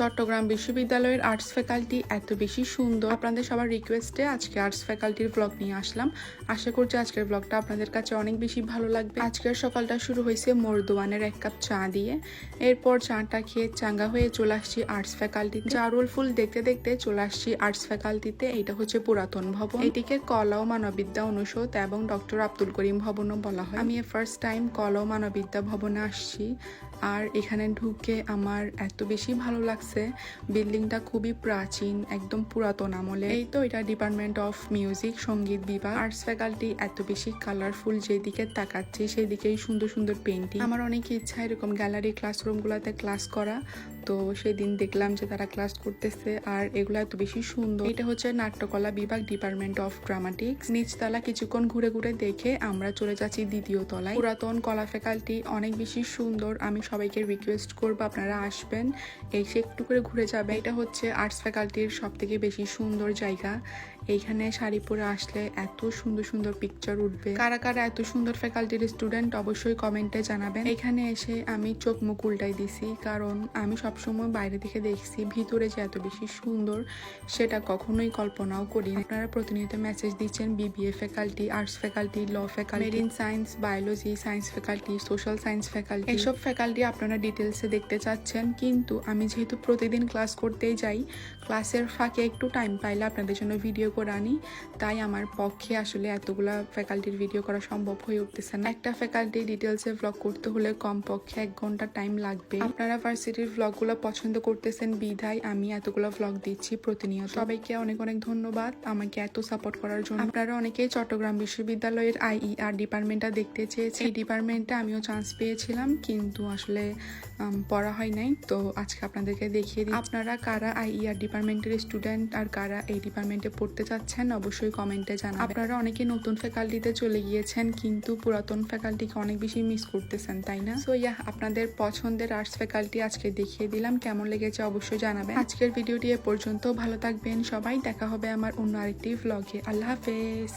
চট্টগ্রাম বিশ্ববিদ্যালয়ের arts faculty এত বেশি সুন্দর। আপনাদের সবার রিকোয়েস্টে আজকে আর্টস ফ্যাকাল্টির ব্লগ নিয়ে আসলাম। আশা করছি আজকের ব্লগটা আপনাদের কাছে অনেক বেশি ভালো লাগবে। আজকের সকালটা শুরু হয়েছে মর্দোয়ানের এক কাপ চা দিয়ে। এরপর চাটা খেয়ে চাঙ্গা হয়ে চলে আসছি আর্টস ফ্যাকাল্টি জারুল ফুল দেখতে দেখতে চলে আসছি আর্টস ফ্যাকাল্টিতে এটা হচ্ছে পুরাতন ভবন। এটিকে কলা ও মানবিদ্যা অনুষদ এবং ডক্টর আব্দুল করিম ভবনও বলা হয়। আমি ফার্স্ট টাইম কলা ও মানবিদ্যা ভবনে আসছি। আর এখানে ঢুকে আমার এত বেশি ভালো লাগছে। বিল্ডিংটা খুবই প্রাচীন, একদম পুরাতন আমলে। এই তো এটা ডিপার্টমেন্ট অফ মিউজিক সংগীত বিভাগ আর্টস ফ্যাকাল্টি এত বেশি কালারফুল যেদিকে তাকাচ্ছি, সেদিকেই সুন্দর সুন্দর পেন্টিং আমার অনেক ইচ্ছা এরকম গ্যালারি ক্লাসরুমগুলোতে ক্লাস করা। তো সেদিন দেখলাম যে তারা ক্লাস করতেছে আর এগুলো এত বেশি সুন্দর। এটা হচ্ছে নাট্যকলা বিভাগ ডিপার্টমেন্ট অফ ড্রামাটিক্স নিচতলা কিছুক্ষণ ঘুরে ঘুরে দেখে আমরা চলে যাচ্ছি দ্বিতীয় তলায়। পুরাতন কলা ফ্যাকাল্টি অনেক বেশি সুন্দর। আমি সবাইকে রিকোয়েস্ট করব আপনারা আসবেন, এসে একটু করে ঘুরে যাবে এটা হচ্ছে আর্টস ফ্যাকাল্টির সব থেকে বেশি সুন্দর জায়গা। এইখানে শাড়ি পরে আসলে এত সুন্দর সুন্দর পিকচার উঠবে। কারা কারা এত সুন্দর ফ্যাকাল্টির স্টুডেন্ট অবশ্যই কমেন্টে জানাবেন। এখানে এসে আমি চোখ মুখ উল্টাই দিছি, কারণ আমি সবসময় বাইরে থেকে দেখছি, ভিতরে যে এত বেশি সুন্দর সেটা কখনোই কল্পনাও করি আপনারা প্রতিনিয়ত মেসেজ দিচ্ছেন BBA faculty arts faculty law faculty marine science biology science faculty social science faculty এইসব ফ্যাকাল্টি আপনারা ডিটেলসে দেখতে চাচ্ছেন, কিন্তু আমি যেহেতু প্রতিদিন ক্লাস করতেই যাই ক্লাসের ফাঁকে একটু টাইম পাইলে আপনাদের জন্য ভিডিও করে আনি। তাই আমার পক্ষে আসলে এতগুলা ফ্যাকাল্টির ভিডিও করা সম্ভব হয়ে উঠতেছে না। একটা ফ্যাকাল্টি ডিটেলসে ব্লগ করতে হলে কমপক্ষে এক ঘণ্টা টাইম লাগবে। আপনারা ভার্সিটির ব্লগগুলো পছন্দ করতেছেন বিধায় আমি এতগুলো ব্লগ দিচ্ছি প্রতিনিয়ত। সবাইকে অনেক অনেক ধন্যবাদ আমাকে এত সাপোর্ট করার জন্য। আপনারা অনেকেই চট্টগ্রাম বিশ্ববিদ্যালয়ের আইইআর ডিপার্টমেন্টটা দেখতে চেয়েছে এই ডিপার্টমেন্টে আমিও চান্স পেয়েছিলাম, কিন্তু আসলে পড়া হয় নাই। তো আজকে আপনাদেরকে দেখিয়ে দিই। আপনারা কারা আইইআর ডিপার্টমেন্টের স্টুডেন্ট আর কারা এই ডিপার্টমেন্টে পড়তে চাচ্ছেন, অবশ্যই কমেন্টে জানান আপনারা অনেকে নতুন ফ্যাকাল্টিতে চলে গিয়েছেন, কিন্তু পুরাতন ফ্যাকাল্টিকে অনেক বেশি মিস করতেছেন, তাই না? সো ইয়া আপনাদের পছন্দের আর্টস ফ্যাকাল্টি আজকে দেখিয়ে দিলাম, কেমন লেগেছে অবশ্যই জানাবেন। আজকের ভিডিওটি এ পর্যন্ত, ভালো থাকবেন সবাই, দেখা হবে আমার অন্য আরেকটি ভ্লগে আল্লাহ হাফেজ।